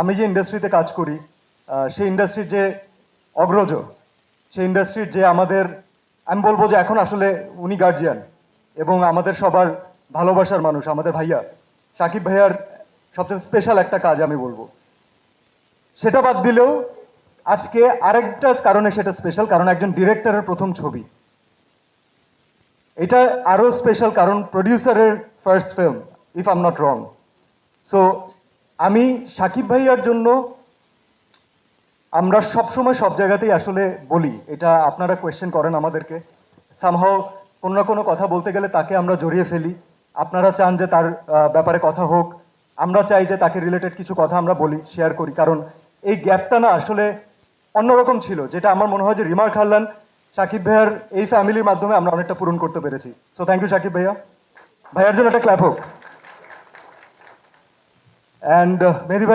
আমি যে ইন্ডাস্ট্রিতে কাজ করি সেই ইন্ডাস্ট্রির যে অগ্রজ, সেই ইন্ডাস্ট্রির যে আমাদের, আমি বলব যে এখন আসলে উনি গার্জিয়ান এবং আমাদের সবার ভালোবাসার মানুষ, আমাদের ভাইয়া। সাকিব ভাইয়ার সবচেয়ে স্পেশাল একটা কাজ আমি বলব। সেটা বাদ দিলেও আজকে আরেকটা কারণে সেটা স্পেশাল কারণ একজন ডিরেক্টরের প্রথম ছবি। এটা আরও স্পেশাল কারণ প্রডিউসারের first film if am not wrong so আমি সাকিব ভাইয়ার জন্য আমরা সব সময় সব জায়গাতেই আসলে বলি, এটা আপনারা কোয়েশ্চেন করেন আমাদেরকে। সামহাও কোনো না কোনো কথা বলতে গেলে তাকে আমরা জড়িয়ে ফেলি। আপনারা চান যে তার ব্যাপারে কথা হোক। আমরা চাই যে তাকে রিলেটেড কিছু কথা আমরা বলি শেয়ার করি। কারণ এই গ্যাপটা না আসলে অন্যরকম ছিল, যেটা আমার মনে হয় যে রিমার খাল্লান, সাকিব ভাইয়ার এই ফ্যামিলির মাধ্যমে আমরা অনেকটা পূরণ করতে পেরেছি। সো থ্যাংক ইউ সাকিব ভাইয়া। ভাইয়ার জন্য একটা ক্ল্যাপ হোক। And uh, Mehdi